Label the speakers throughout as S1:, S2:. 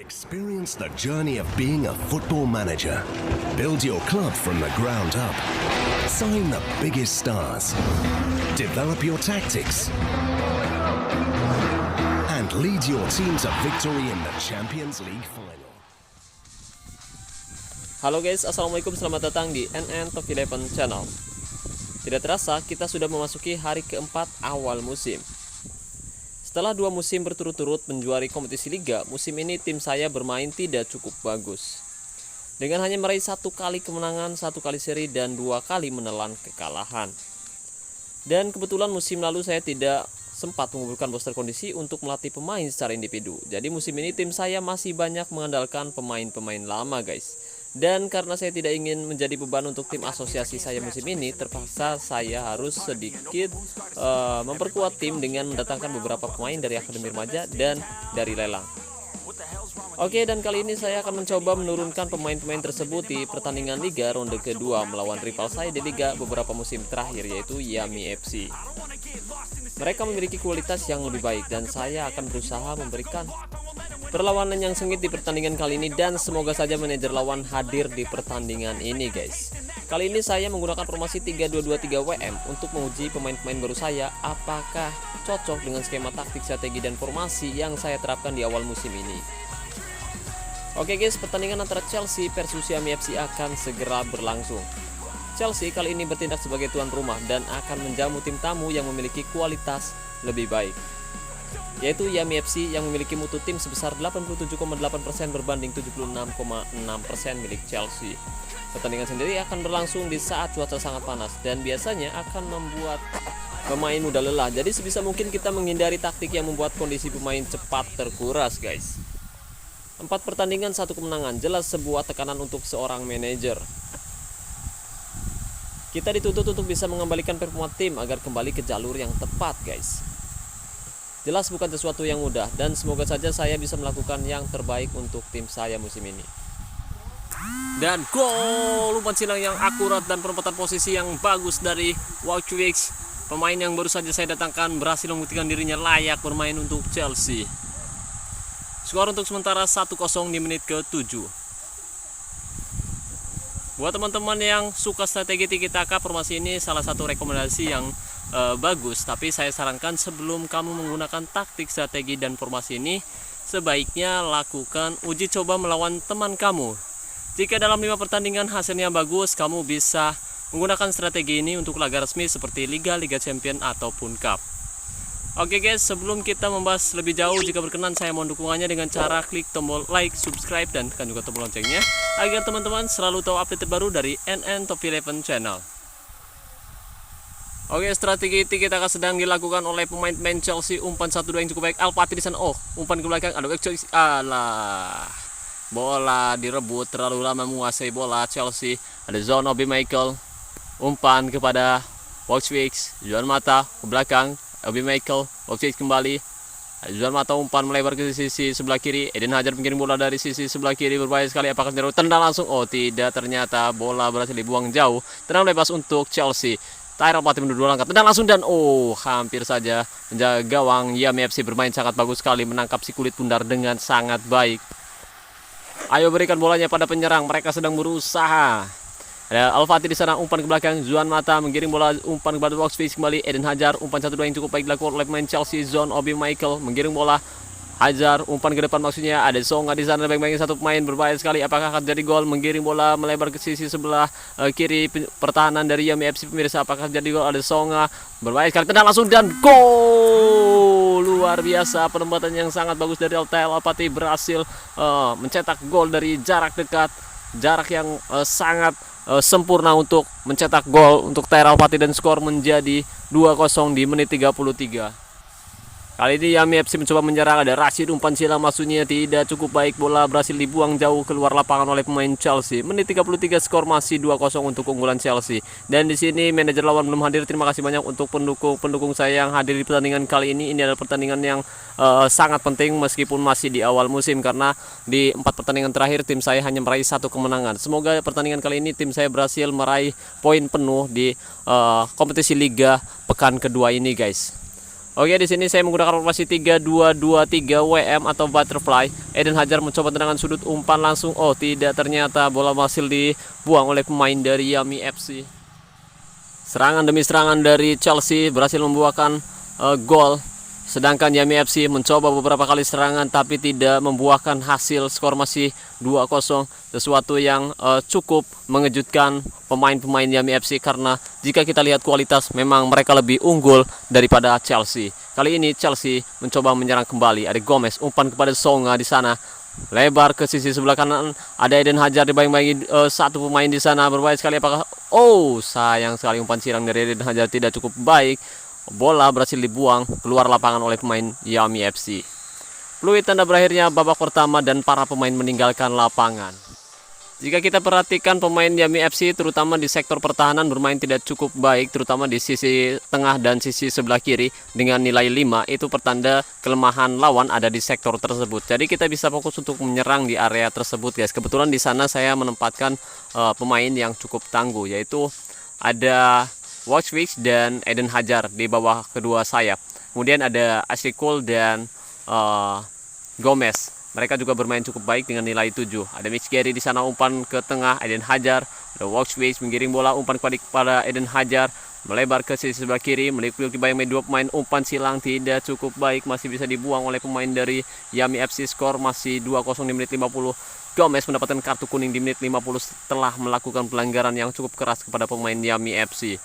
S1: Experience the journey of being a football manager. Build your club from the ground up. Sign the biggest stars. Develop your tactics. And lead your team to victory in the Champions League final.
S2: Halo guys, Assalamualaikum, selamat datang di NN Top 11 Channel Tidak terasa, kita sudah memasuki hari keempat awal musim Setelah dua musim berturut-turut menjuari kompetisi Liga, musim ini tim saya bermain tidak cukup bagus Dengan hanya meraih satu kali kemenangan, satu kali seri, dan dua kali menelan kekalahan Dan kebetulan musim lalu saya tidak sempat mengumpulkan booster kondisi untuk melatih pemain secara individu. Jadi musim ini tim saya masih banyak mengandalkan pemain-pemain lama, guys. Dan karena saya tidak ingin menjadi beban untuk tim asosiasi saya musim ini, terpaksa saya harus sedikit eh, memperkuat tim dengan mendatangkan beberapa pemain dari akademi remaja dan dari lelang. Oke dan kali ini saya akan mencoba menurunkan pemain-pemain tersebut di pertandingan Liga ronde kedua melawan rival saya di Liga beberapa musim terakhir yaitu Yami FC. Mereka memiliki kualitas yang lebih baik dan saya akan berusaha memberikan perlawanan yang sengit di pertandingan kali ini dan semoga saja manajer lawan hadir di pertandingan ini guys. Kali ini saya menggunakan formasi 3223 WM untuk menguji pemain-pemain baru saya apakah cocok dengan skema taktik, strategi dan formasi yang saya terapkan di awal musim ini. Oke guys, pertandingan antara Chelsea versus Yami FC akan segera berlangsung. Chelsea kali ini bertindak sebagai tuan rumah dan akan menjamu tim tamu yang memiliki kualitas lebih baik. Yaitu Yami FC yang memiliki mutu tim sebesar 87,8% berbanding 76,6% milik Chelsea. Pertandingan sendiri akan berlangsung di saat cuaca sangat panas dan biasanya akan membuat pemain mudah lelah. Jadi sebisa mungkin kita menghindari taktik yang membuat kondisi pemain cepat terkuras, guys. Empat pertandingan satu kemenangan jelas sebuah tekanan untuk seorang manajer. Kita dituntut untuk bisa mengembalikan performa tim agar kembali ke jalur yang tepat, guys. Jelas bukan sesuatu yang mudah dan semoga saja saya bisa melakukan yang terbaik untuk tim saya musim ini. Dan gol umpan silang yang akurat dan penempatan posisi yang bagus dari Wojciech. Pemain yang baru saja saya datangkan berhasil membuktikan dirinya layak bermain untuk Chelsea. Skor untuk sementara 1-0 di menit ke-7. Buat teman-teman yang suka strategi tiki taka, formasi ini salah satu rekomendasi yang uh, bagus. Tapi saya sarankan sebelum kamu menggunakan taktik, strategi dan formasi ini, sebaiknya lakukan uji coba melawan teman kamu. Jika dalam lima pertandingan hasilnya bagus, kamu bisa menggunakan strategi ini untuk laga resmi seperti Liga, Liga Champion ataupun Cup. Oke guys, sebelum kita membahas lebih jauh, jika berkenan saya mohon dukungannya dengan cara klik tombol like, subscribe, dan tekan juga tombol loncengnya agar teman-teman selalu tahu update terbaru dari NN Top 11 Channel. Oke, strategi itu kita akan sedang dilakukan oleh pemain-pemain Chelsea umpan 1-2 yang cukup baik. Alpati di sana. Oh, umpan ke belakang. Aduh, Chelsea. Alah. Bola direbut terlalu lama menguasai bola Chelsea. Ada zone Obi Michael. Umpan kepada Watchwicks. Juan mata ke belakang Obi Michael, Oxide kembali. Juan Mata umpan melebar ke sisi sebelah kiri. Eden Hajar mengirim bola dari sisi sebelah kiri berbahaya sekali. Apakah Nero tendang langsung? Oh tidak, ternyata bola berhasil dibuang jauh. Tenang lepas untuk Chelsea. Tyrell Pati menurut langkah tendang langsung dan oh hampir saja menjaga gawang Yami FC bermain sangat bagus sekali menangkap si kulit bundar dengan sangat baik. Ayo berikan bolanya pada penyerang mereka sedang berusaha ada Al-Fatih di sana umpan ke belakang Zuan Mata menggiring bola umpan kepada box face kembali Eden Hajar umpan satu dua yang cukup baik dilakukan oleh pemain Chelsea Zone Obi Michael menggiring bola Hajar umpan ke depan maksudnya ada Songa di sana baik-baik satu pemain berbahaya sekali. Apakah akan jadi gol? Menggiring bola melebar ke sisi sebelah uh, kiri pertahanan dari Yami FC pemirsa apakah jadi gol? Ada Songa berbahaya sekali. Tendang langsung dan gol! Luar biasa penempatan yang sangat bagus dari Altael Alpati berhasil uh, mencetak gol dari jarak dekat. Jarak yang uh, sangat sempurna untuk mencetak gol untuk Teral Pati dan skor menjadi 2-0 di menit 33. Kali ini Yami FC mencoba menyerang ada Rashid umpan silang maksudnya tidak cukup baik bola berhasil dibuang jauh keluar lapangan oleh pemain Chelsea. Menit 33 skor masih 2-0 untuk keunggulan Chelsea. Dan di sini manajer lawan belum hadir. Terima kasih banyak untuk pendukung-pendukung saya yang hadir di pertandingan kali ini. Ini adalah pertandingan yang uh, sangat penting meskipun masih di awal musim karena di empat pertandingan terakhir tim saya hanya meraih satu kemenangan. Semoga pertandingan kali ini tim saya berhasil meraih poin penuh di uh, kompetisi liga pekan kedua ini guys. Oke, di sini saya menggunakan formasi 3223 WM atau butterfly. Eden Hajar mencoba tendangan sudut umpan langsung. Oh, tidak ternyata bola masih dibuang oleh pemain dari Yami FC. Serangan demi serangan dari Chelsea berhasil membuahkan uh, gol Sedangkan Yami FC mencoba beberapa kali serangan tapi tidak membuahkan hasil. Skor masih 2-0 sesuatu yang uh, cukup mengejutkan pemain-pemain Yami FC karena jika kita lihat kualitas memang mereka lebih unggul daripada Chelsea. Kali ini Chelsea mencoba menyerang kembali. Ada Gomez umpan kepada Songa di sana. Lebar ke sisi sebelah kanan. Ada Eden Hajar dibayang-bayangi uh, satu pemain di sana. Berbahaya sekali. Apakah oh sayang sekali umpan sirang dari Eden Hajar tidak cukup baik Bola berhasil dibuang keluar lapangan oleh pemain Yami FC. Fluid tanda berakhirnya babak pertama dan para pemain meninggalkan lapangan. Jika kita perhatikan pemain Yami FC terutama di sektor pertahanan bermain tidak cukup baik terutama di sisi tengah dan sisi sebelah kiri dengan nilai 5 itu pertanda kelemahan lawan ada di sektor tersebut. Jadi kita bisa fokus untuk menyerang di area tersebut guys. Kebetulan di sana saya menempatkan uh, pemain yang cukup tangguh yaitu ada Watchwicks dan Eden Hajar di bawah kedua sayap. Kemudian ada Ashley Cole dan uh, Gomez. Mereka juga bermain cukup baik dengan nilai 7. Ada Mitch Gary di sana umpan ke tengah Eden Hajar. Ada menggiring bola umpan kepada Eden Hajar melebar ke sisi sebelah kiri meliputi bayang dua pemain umpan silang tidak cukup baik masih bisa dibuang oleh pemain dari Yami FC skor masih 2-0 di menit 50 Gomez mendapatkan kartu kuning di menit 50 setelah melakukan pelanggaran yang cukup keras kepada pemain Yami FC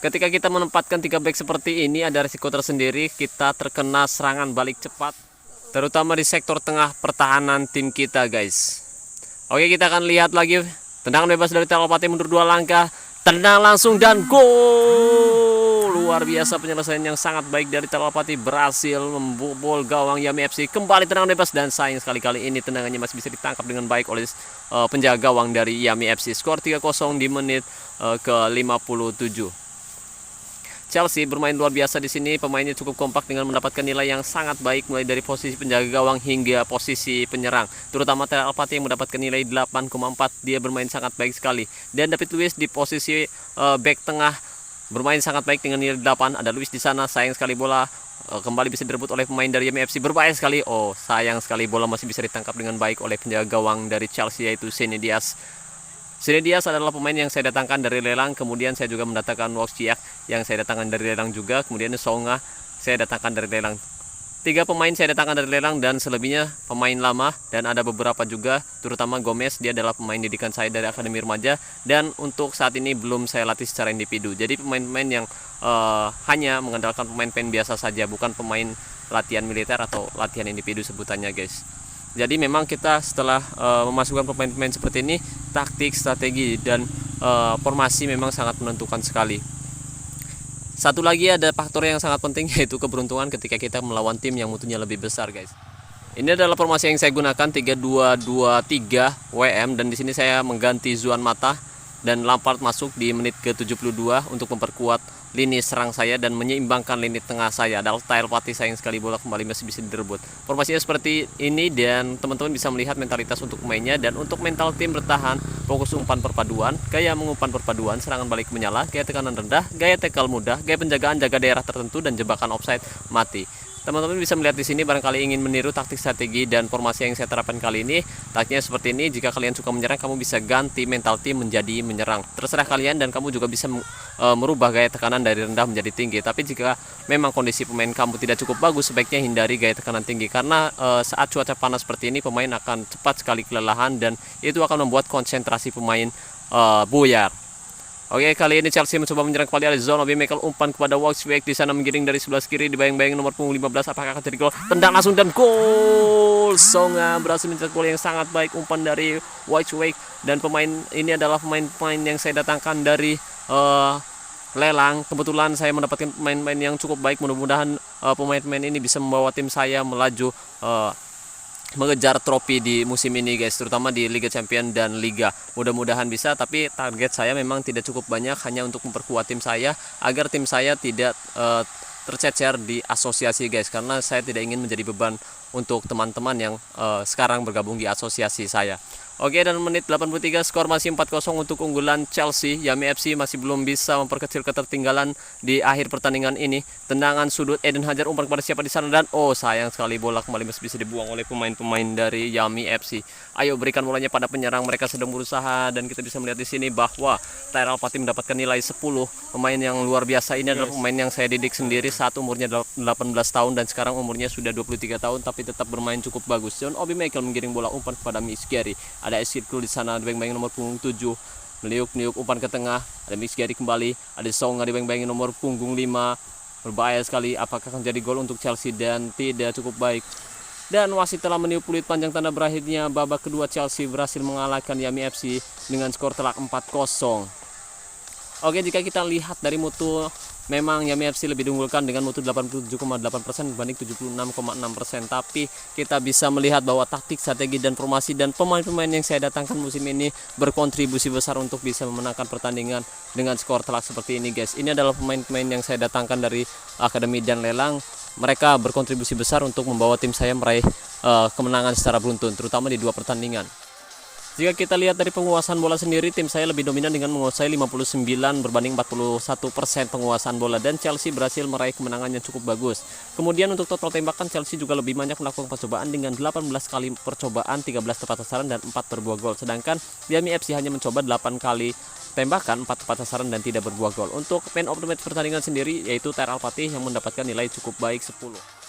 S2: Ketika kita menempatkan tiga back seperti ini ada risiko tersendiri kita terkena serangan balik cepat terutama di sektor tengah pertahanan tim kita guys. Oke kita akan lihat lagi. Tendangan bebas dari Telopati mundur dua langkah. Tendang langsung dan gol! Luar biasa penyelesaian yang sangat baik dari Telopati berhasil membobol gawang Yami FC kembali tendangan bebas dan sayang sekali kali ini tendangannya masih bisa ditangkap dengan baik oleh uh, penjaga gawang dari Yami FC skor 3-0 di menit uh, ke 57 Chelsea bermain luar biasa di sini. Pemainnya cukup kompak dengan mendapatkan nilai yang sangat baik mulai dari posisi penjaga gawang hingga posisi penyerang. Terutama Tel Alpati yang mendapatkan nilai 8,4. Dia bermain sangat baik sekali. Dan David Luiz di posisi uh, back tengah bermain sangat baik dengan nilai 8. Ada Luiz di sana. Sayang sekali bola uh, kembali bisa direbut oleh pemain dari MFC berbahaya sekali. Oh, sayang sekali bola masih bisa ditangkap dengan baik oleh penjaga gawang dari Chelsea yaitu Sene Diaz. Sini Diaz adalah pemain yang saya datangkan dari lelang, kemudian saya juga mendatangkan Woxiak yang saya datangkan dari lelang juga, kemudian Songa saya datangkan dari lelang. Tiga pemain saya datangkan dari lelang dan selebihnya pemain lama dan ada beberapa juga terutama Gomez dia adalah pemain didikan saya dari Akademi Remaja dan untuk saat ini belum saya latih secara individu. Jadi pemain-pemain yang uh, hanya mengandalkan pemain-pemain biasa saja bukan pemain latihan militer atau latihan individu sebutannya guys. Jadi memang kita setelah uh, memasukkan pemain-pemain seperti ini, taktik, strategi dan uh, formasi memang sangat menentukan sekali. Satu lagi ada faktor yang sangat penting yaitu keberuntungan ketika kita melawan tim yang mutunya lebih besar, guys. Ini adalah formasi yang saya gunakan 3223 WM dan di sini saya mengganti Zuan Mata dan Lampard masuk di menit ke-72 untuk memperkuat lini serang saya dan menyeimbangkan lini tengah saya. Adalah tile pati sayang sekali bola kembali masih bisa direbut. Formasinya seperti ini dan teman-teman bisa melihat mentalitas untuk mainnya dan untuk mental tim bertahan fokus umpan perpaduan, gaya mengumpan perpaduan, serangan balik menyala, gaya tekanan rendah, gaya tackle mudah, gaya penjagaan jaga daerah tertentu dan jebakan offside mati. Teman-teman bisa melihat di sini barangkali ingin meniru taktik strategi dan formasi yang saya terapkan kali ini. Taktiknya seperti ini, jika kalian suka menyerang, kamu bisa ganti mental tim menjadi menyerang. Terserah kalian dan kamu juga bisa e, merubah gaya tekanan dari rendah menjadi tinggi. Tapi jika memang kondisi pemain kamu tidak cukup bagus, sebaiknya hindari gaya tekanan tinggi karena e, saat cuaca panas seperti ini pemain akan cepat sekali kelelahan dan itu akan membuat konsentrasi pemain e, buyar. Oke, kali ini Chelsea mencoba menyerang kembali oleh Zona Michael umpan kepada Wolfsburg di sana menggiring dari sebelah kiri dibayang-bayang nomor punggung 15 apakah akan jadi gol? Tendang langsung dan gol. Songa berhasil mencetak gol yang sangat baik umpan dari Wolfsburg dan pemain ini adalah pemain-pemain yang saya datangkan dari uh, lelang. Kebetulan saya mendapatkan pemain-pemain yang cukup baik. Mudah-mudahan uh, pemain-pemain ini bisa membawa tim saya melaju uh, mengejar trofi di musim ini guys terutama di Liga Champion dan Liga mudah-mudahan bisa tapi target saya memang tidak cukup banyak hanya untuk memperkuat tim saya agar tim saya tidak uh, tercecer di asosiasi guys karena saya tidak ingin menjadi beban untuk teman-teman yang eh, sekarang bergabung di asosiasi saya. Oke dan menit 83 skor masih 4-0 untuk unggulan Chelsea. Yami FC masih belum bisa memperkecil ketertinggalan di akhir pertandingan ini. Tendangan sudut Eden Hajar umpan kepada siapa di sana dan oh sayang sekali bola kembali masih bisa dibuang oleh pemain-pemain dari Yami FC. Ayo berikan bolanya pada penyerang mereka sedang berusaha dan kita bisa melihat di sini bahwa Tyrell Pati mendapatkan nilai 10. Pemain yang luar biasa ini adalah pemain yang saya didik sendiri saat umurnya 18 tahun dan sekarang umurnya sudah 23 tahun tapi tetap bermain cukup bagus. John Obi Michael menggiring bola umpan kepada Miss Gary ada Esikul di sana di beng nomor punggung 7 meliuk-niuk umpan ke tengah. Ada Mix Gary kembali. Ada Songa di beng nomor punggung 5 berbahaya sekali apakah akan jadi gol untuk Chelsea dan tidak cukup baik. Dan wasit telah meniup peluit panjang tanda berakhirnya. Babak kedua Chelsea berhasil mengalahkan Yami FC dengan skor telak 4-0 Oke jika kita lihat dari mutu memang Yami FC lebih diunggulkan dengan mutu 87,8% dibanding 76,6% tapi kita bisa melihat bahwa taktik, strategi dan formasi dan pemain-pemain yang saya datangkan musim ini berkontribusi besar untuk bisa memenangkan pertandingan dengan skor telak seperti ini guys. Ini adalah pemain-pemain yang saya datangkan dari Akademi dan Lelang. Mereka berkontribusi besar untuk membawa tim saya meraih uh, kemenangan secara beruntun terutama di dua pertandingan. Jika kita lihat dari penguasaan bola sendiri, tim saya lebih dominan dengan menguasai 59 berbanding 41% penguasaan bola dan Chelsea berhasil meraih kemenangan yang cukup bagus. Kemudian untuk total tembakan Chelsea juga lebih banyak melakukan percobaan dengan 18 kali percobaan, 13 tepat sasaran dan 4 berbuah gol. Sedangkan Miami FC hanya mencoba 8 kali tembakan, 4 tepat sasaran dan tidak berbuah gol. Untuk man of the match pertandingan sendiri yaitu Ter Alpati yang mendapatkan nilai cukup baik 10.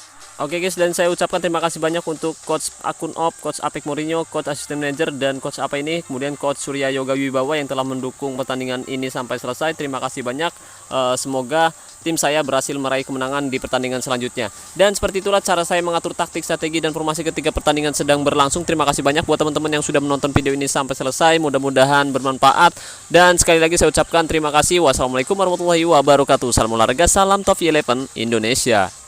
S2: Oke guys, dan saya ucapkan terima kasih banyak untuk coach akun op, coach Apek Mourinho, coach assistant manager dan coach apa ini, kemudian coach Surya Yoga Wibawa yang telah mendukung pertandingan ini sampai selesai. Terima kasih banyak. Uh, semoga tim saya berhasil meraih kemenangan di pertandingan selanjutnya. Dan seperti itulah cara saya mengatur taktik, strategi dan formasi ketika pertandingan sedang berlangsung. Terima kasih banyak buat teman-teman yang sudah menonton video ini sampai selesai. Mudah-mudahan bermanfaat. Dan sekali lagi saya ucapkan terima kasih. Wassalamualaikum warahmatullahi wabarakatuh. Salam olahraga, salam Top Eleven Indonesia.